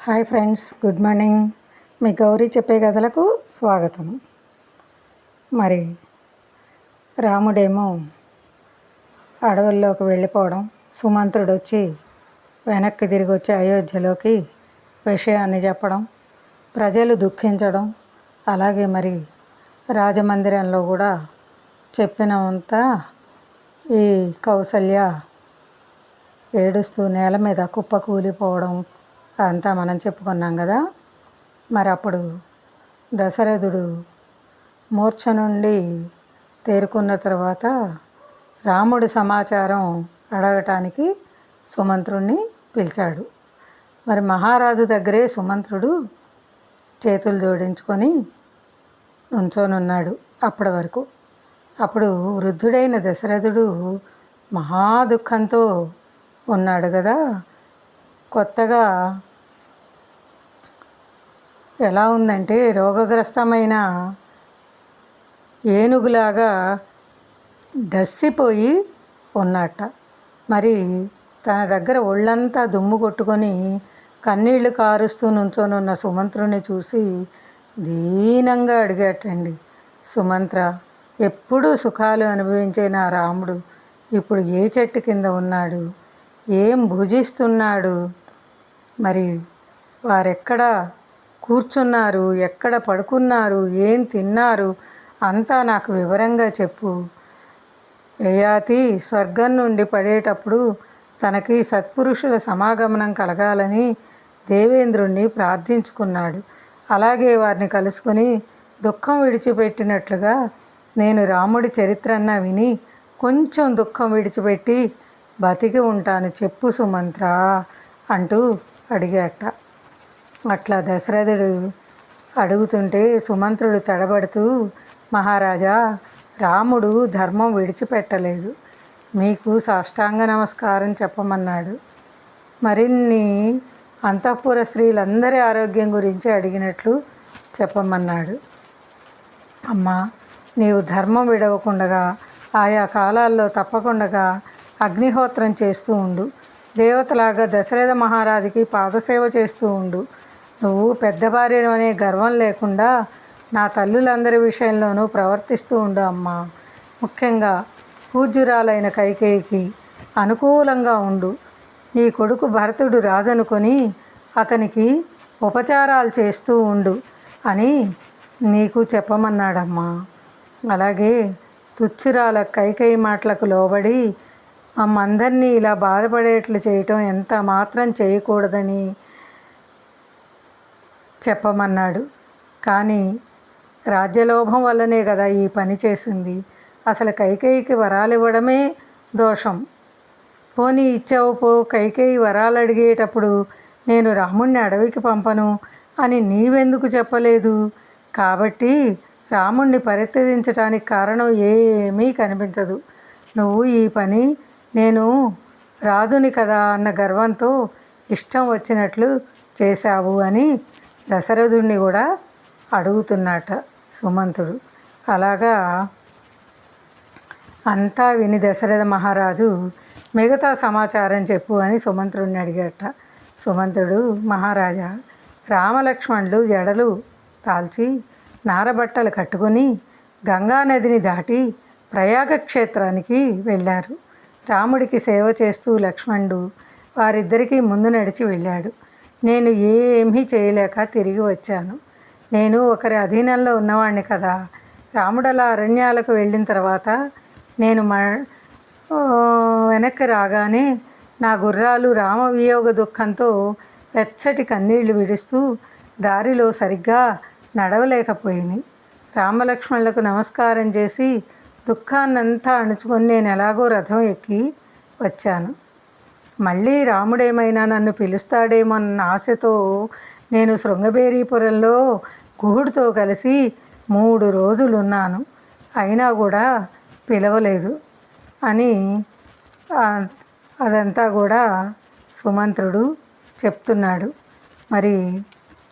Hi friends good morning. మీ గౌరీ చెప్పే కథలకు స్వాగతం. మరి రాముడేమో అడవుల్లోకి వెళ్ళిపోవడం సుమంత్రుడు వచ్చి వెనక్కి తిరిగి వచ్చి అయోధ్యలోకి విషయాన్ని చెప్పడం ప్రజలు దుఃఖించడం అలాగే మరి రాజమందిరంలో కూడా చెప్పినంత ఈ కౌసల్య ఏడుస్తూ నేల మీద కుప్ప కూలిపోవడం అంతా మనం చెప్పుకున్నాం కదా. మరి అప్పుడు దశరథుడు మూర్ఛ నుండి తేరుకున్న తర్వాత రాముడి సమాచారం అడగటానికి సుమంత్రుణ్ణి పిలిచాడు. మరి మహారాజు దగ్గరే సుమంత్రుడు చేతులు జోడించుకొని నుంచోనున్నాడు అప్పటి వరకు. అప్పుడు వృద్ధుడైన దశరథుడు మహా దుఃఖంతో ఉన్నాడు కదా. కొత్తగా ఎలా ఉందంటే రోగగ్రస్తమైన ఏనుగులాగా డస్సిపోయి ఉన్నట్ట. మరి తన దగ్గర ఒళ్ళంతా దుమ్ము కొట్టుకొని కన్నీళ్ళు కారుస్తూ నుంచోనున్న సుమంత్రుని చూసి దీనంగా అడిగేటండి. సుమంత్ర ఎప్పుడూ సుఖాలు అనుభవించే నా రాముడు. ఇప్పుడు ఏ చెట్టు కింద ఉన్నాడు? ఏం భుజిస్తున్నాడు? మరి వారెక్కడ కూర్చున్నారు ఎక్కడ పడుకున్నారు ఏం తిన్నారు అంతా నాకు వివరంగా చెప్పు. యయాతి స్వర్గం నుండి పడేటప్పుడు తనకి సత్పురుషుల సమాగమనం కలగాలని దేవేంద్రుణ్ణి ప్రార్థించుకున్నాడు. అలాగే వారిని కలుసుకొని దుఃఖం విడిచిపెట్టినట్లుగా నేను రాముడి చరిత్రన్న విని కొంచెం దుఃఖం విడిచిపెట్టి బతికి ఉంటాను చెప్పు సుమంత్ర అంటూ అడిగాట. అట్లా దశరథుడు అడుగుతుంటే సుమంత్రుడు తడబడుతూ మహారాజా రాముడు ధర్మం విడిచిపెట్టలేదు. మీకు సాష్టాంగ నమస్కారం చెప్పమన్నాడు. మరిన్ని అంతఃపుర స్త్రీలందరి ఆరోగ్యం గురించి అడిగినట్లు చెప్పమన్నాడు. అమ్మా నీవు ధర్మం విడవకుండగా ఆయా కాలాల్లో తప్పకుండా అగ్నిహోత్రం చేస్తూ ఉండు. దేవతలాగా దశరథ మహారాజుకి పాదసేవ చేస్తూ ఉండు. నువ్వు పెద్ద భార్యను అనే గర్వం లేకుండా నా తల్లులందరి విషయంలోనూ ప్రవర్తిస్తూ ఉండు అమ్మా. ముఖ్యంగా పూజ్యురాలైన కైకేయికి అనుకూలంగా ఉండు. నీ కొడుకు భరతుడు రాజనుకొని అతనికి ఉపచారాలు చేస్తూ ఉండు అని నీకు చెప్పమన్నాడమ్మా. అలాగే తుచ్చురాల కైకేయి మాటలకు లోబడి మమ్మందరినీ ఇలా బాధపడేట్లు చేయటం ఎంత మాత్రం చేయకూడదని చెప్పమన్నాడు. కానీ రాజ్యలోభం వల్లనే కదా ఈ పని చేసింది. అసలు కైకేయికి వరాలు ఇవ్వడమే దోషం. పోనీ ఇచ్చావు పో కైకేయి వరాలు అడిగేటప్పుడు నేను రాముణ్ణి అడవికి పంపను అని నీవెందుకు చెప్పలేదు? కాబట్టి రాముణ్ణి పరిత్యజించడానికి కారణం ఏమీ కనిపించదు. నువ్వు ఈ పని నేను రాజుని కదా అన్న గర్వంతో ఇష్టం వచ్చినట్లు చేశావు అని దశరథుడిని కూడా అడుగుతున్నట సుమంతుడు. అలాగా అంతా విని దశరథ మహారాజు మిగతా సమాచారం చెప్పు అని సుమంత్రుడిని అడిగట. సుమంతుడు మహారాజా రామలక్ష్మణులు జడలు తాల్చి నారబట్టలు కట్టుకొని గంగానదిని దాటి ప్రయాగ క్షేత్రానికి వెళ్ళారు. రాముడికి సేవ చేస్తూ లక్ష్మణుడు వారిద్దరికీ ముందు నడిచి వెళ్ళాడు. నేను ఏమీ చేయలేక తిరిగి వచ్చాను. నేను ఒకరి అధీనంలో ఉన్నవాడిని కదా. రాముడల అరణ్యాలకు వెళ్ళిన తర్వాత నేను మ వెనక్కి రాగానే నా గుర్రాలు రామవియోగ దుఃఖంతో వెచ్చటి కన్నీళ్ళు విడుస్తూ దారిలో సరిగ్గా నడవలేకపోయింది రామలక్ష్మణులకు నమస్కారం చేసి దుఃఖాన్నంతా అణుచుకొని నేను ఎలాగో రథం ఎక్కి వచ్చాను. మళ్ళీ రాముడేమైనా నన్ను పిలుస్తాడేమోన్న ఆశతో నేను శృంగబేరీపురంలో గుహుడితో కలిసి మూడు రోజులు ఉన్నాను అయినా కూడా పిలవలేదు అని అదంతా కూడా సుమంత్రుడు చెప్తున్నాడు. మరి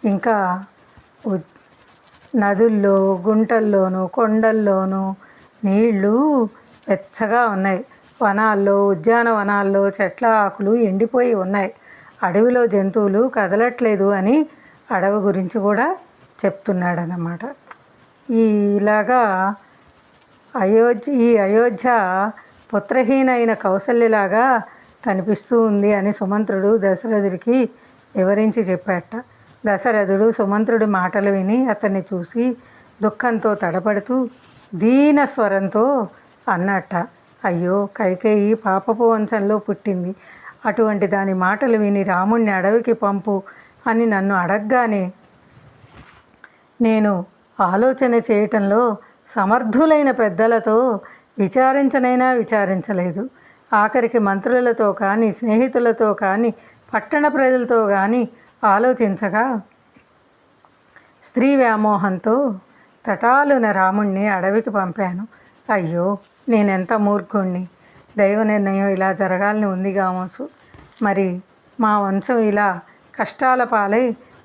ఇంకా నదుల్లో గుంటల్లోనూ కొండల్లోనూ నీళ్ళు వెచ్చగా ఉన్నాయి. వనాల్లో ఉద్యానవనాల్లో చెట్ల ఆకులు ఎండిపోయి ఉన్నాయి. అడవిలో జంతువులు కదలట్లేదు అని అడవి గురించి కూడా చెప్తున్నాడనమాట ఈ ఇలాగా అయోధ్య ఈ అయోధ్య పుత్రహీనైన కౌసల్యలాగా కనిపిస్తూ ఉంది అని సుమంత్రుడు దశరథుడికి వివరించి చెప్పాట దశరథుడు సుమంత్రుడి మాటలు విని అతన్ని చూసి దుఃఖంతో తడపడుతూ దీన స్వరంతో అన్నట్ట. అయ్యో కైకేయి పాపపు వంశంలో పుట్టింది. అటువంటి దాని మాటలు విని రాముణ్ణి అడవికి పంపు అని నన్ను అడగగానే నేను ఆలోచన చేయటంలో సమర్థులైన పెద్దలతో విచారించనైనా విచారించలేదు. ఆఖరికి మంత్రులతో కానీ స్నేహితులతో కానీ పట్టణ ప్రజలతో కానీ ఆలోచించగా స్త్రీ వ్యామోహంతో తటాలున రాముణ్ణి అడవికి పంపాను. అయ్యో నేనెంత మూర్ఖుణ్ణి? దైవ నిర్ణయం ఇలా జరగాలని ఉంది కామోసు మరి మా వంశం ఇలా కష్టాల పాలై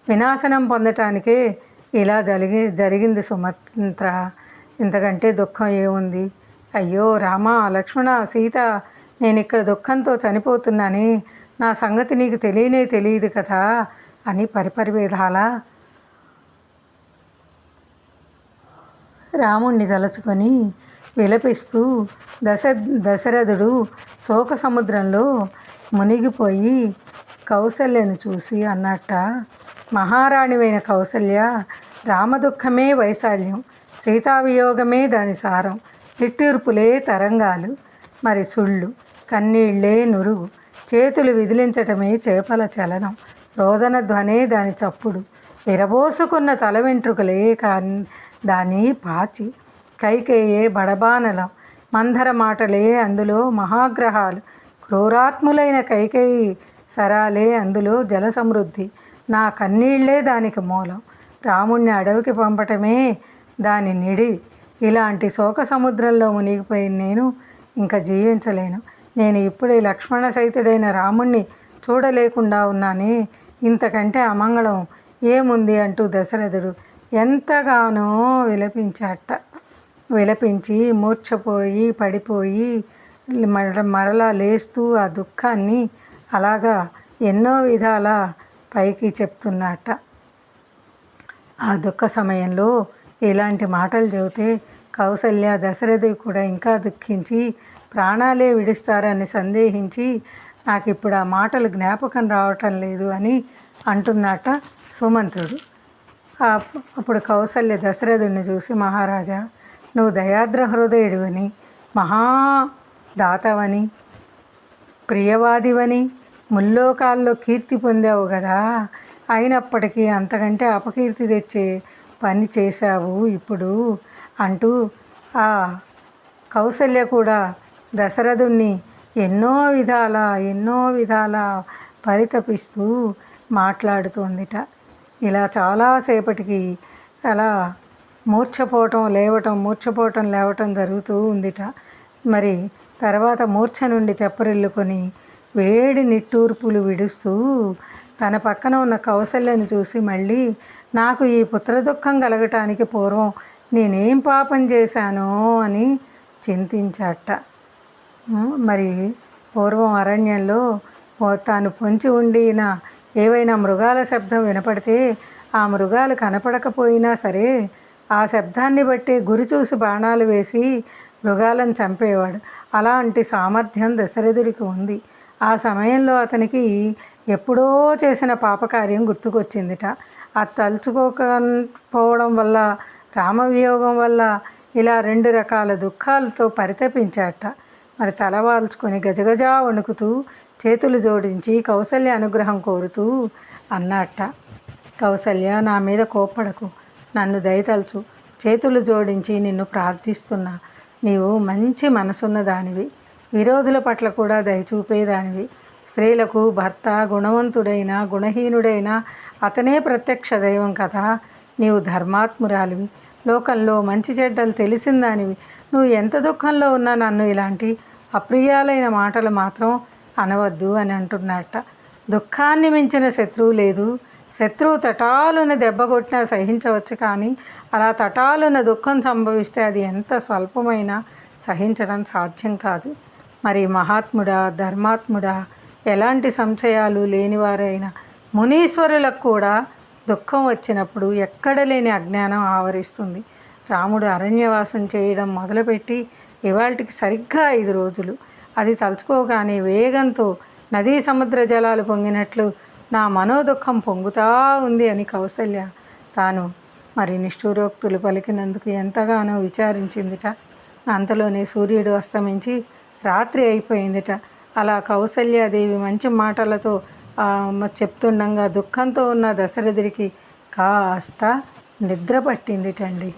వినాశనం పొందటానికే ఇలా జరిగి జరిగింది సుమంత్ర. ఇంతకంటే దుఃఖం ఏముంది? అయ్యో రామ లక్ష్మణ సీత నేను ఇక్కడ దుఃఖంతో చనిపోతున్నాని. నా సంగతి నీకు తెలియనే తెలియదు కదా అని పరిపరివేధాల. రాముణ్ణి తలుచుకొని విలపిస్తూ దశ దశరథుడు శోక సముద్రంలో మునిగిపోయి కౌసల్యను చూసి అన్నట్ట మహారాణివైన కౌసల్య రామదుఃఖమే వైశాల్యం సీతావియోగమే దాని సారం నిట్టూర్పులే తరంగాలు మరి సుళ్ళు కన్నీళ్ళే నురుగు చేతులు విదిలించటమే చేపల చలనం రోదన ధ్వనే దాని చప్పుడు విరబోసుకున్న తల వెంట్రుకలే కా దాని పాచి కైకేయే బడబానలం మందర మాటలే అందులో మహాగ్రహాలు క్రూరాత్ములైన కైకేయి సరాలే అందులో జల సమృద్ధి నా కన్నీళ్ళే దానికి మూలం. రాముణ్ణి అడవికి పంపటమే దాని నిడి. ఇలాంటి శోక సముద్రంలో మునిగిపోయిన నేను ఇంకా జీవించలేను. నేను ఇప్పుడే లక్ష్మణ సైతుడైన రాముణ్ణి చూడలేకుండా ఉన్నానే. ఇంతకంటే అమంగళం ఏముంది అంటూ దశరథుడు ఎంతగానో విలపించాట. విలపించి మూర్ఛపోయి పడిపోయి మర మరలా లేస్తూ ఆ దుఃఖాన్ని అలాగా ఎన్నో విధాల పైకి చెప్తున్నట్ట ఆ దుఃఖ సమయంలో ఇలాంటి మాటలు చెబితే కౌసల్య దశరథుడు కూడా ఇంకా దుఃఖించి ప్రాణాలే విడిస్తారని సందేహించి నాకు ఇప్పుడు ఆ మాటలు జ్ఞాపకం రావటం లేదు అని అంటున్నట్ట సుమంతుడు అప్పుడు కౌసల్య దశరథుడిని చూసి మహారాజా నువ్వు దయాద్ర హృదయుడివని మహాదాతవని ప్రియవాదివని ముల్లోకాల్లో కీర్తి పొందావు కదా. అయినప్పటికీ అంతకంటే అపకీర్తి తెచ్చే పని చేశావు ఇప్పుడు అంటూ ఆ కౌసల్య కూడా దశరథుణ్ణి ఎన్నో విధాల ఎన్నో విధాల పరితపిస్తూ మాట్లాడుతోందిట. ఇలా చాలాసేపటికి అలా మూర్ఛపోవటం లేవటం మూర్ఛపోవటం లేవటం జరుగుతూ ఉందిట. మరి తర్వాత మూర్ఛ నుండి తెప్పరిల్లుకొని వేడి నిట్టూర్పులు విడుస్తూ తన పక్కన ఉన్న కౌశల్యను చూసి మళ్ళీ నాకు ఈ పుత్ర దుఃఖం కలగటానికి పూర్వం నేనేం పాపం చేశానో అని చింతించట. మరి పూర్వం అరణ్యంలో తాను పొంచి ఉండిన ఏవైనా మృగాల శబ్దం వినపడితే ఆ మృగాలు కనపడకపోయినా సరే ఆ శబ్దాన్ని బట్టి గురి చూసి బాణాలు వేసి మృగాలను చంపేవాడు. అలాంటి సామర్థ్యం దశరథుడికి ఉంది. ఆ సమయంలో అతనికి ఎప్పుడో చేసిన పాపకార్యం గుర్తుకొచ్చిందిట. అది తలుచుకోకపోవడం వల్ల రామవియోగం వల్ల ఇలా రెండు రకాల దుఃఖాలతో పరితపించాట మరి తలవాల్చుకొని గజగజా వణుకుతూ చేతులు జోడించి కౌసల్య అనుగ్రహం కోరుతూ అన్నట్ట కౌసల్య నా మీద కోప్పడకు. నన్ను దయతలుచు. చేతులు జోడించి నిన్ను ప్రార్థిస్తున్నా. నీవు మంచి మనసున్న దానివి విరోధుల పట్ల కూడా దయచూపేదానివి. స్త్రీలకు భర్త గుణవంతుడైన గుణహీనుడైన అతనే ప్రత్యక్ష దైవం కదా. నీవు ధర్మాత్మురాలివి. లోకంలో మంచి చెడ్డలు తెలిసిందానివి. నువ్వు ఎంత దుఃఖంలో ఉన్నా నన్ను ఇలాంటి అప్రియాలైన మాటలు మాత్రం అనవద్దు అని అంటున్నట్ట దుఃఖాన్ని మించిన శత్రువు లేదు. శత్రువు తటాలున దెబ్బ కొట్టినా సహించవచ్చు కానీ అలా తటాలున దుఃఖం సంభవిస్తే అది ఎంత స్వల్పమైనా సహించడం సాధ్యం కాదు. మరి మహాత్ముడా ధర్మాత్ముడా ఎలాంటి సంశయాలు లేనివారైన మునీశ్వరులకు కూడా దుఃఖం వచ్చినప్పుడు ఎక్కడ లేని అజ్ఞానం ఆవరిస్తుంది. రాముడు అరణ్యవాసం చేయడం మొదలుపెట్టి ఇవాళకి సరిగ్గా ఐదు రోజులు. అది తలుచుకోగానే వేగంతో నదీ సముద్ర జలాలు పొంగినట్లు నా మనోదుఖం పొంగుతా ఉంది అని కౌసల్య తాను మరి నిష్ఠూరోక్తులు పలికినందుకు ఎంతగానో విచారించిందిట. అంతలోనే సూర్యుడు అస్తమించి రాత్రి అయిపోయిందిట. అలా కౌసల్యాదేవి మంచి మాటలతో చెప్తుండగా దుఃఖంతో ఉన్న దశరథుడికి కాస్త నిద్ర పట్టిందిటండి.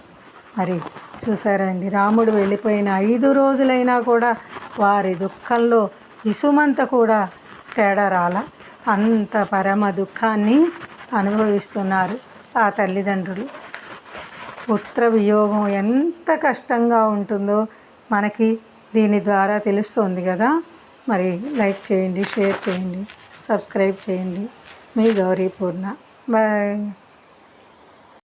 మరి చూసారండి రాముడు వెళ్ళిపోయిన ఐదు రోజులైనా కూడా వారి దుఃఖంలో ఇసుమంత కూడా తేడా రాల? అంత పరమ దుఃఖాన్ని అనుభవిస్తున్నారు ఆ తల్లిదండ్రులు. పుత్ర వియోగం ఎంత కష్టంగా ఉంటుందో మనకి దీని ద్వారా తెలుస్తుంది కదా. మరి లైక్ చేయండి షేర్ చేయండి సబ్స్క్రైబ్ చేయండి. మీ గౌరీ పూర్ణ. బాయ్.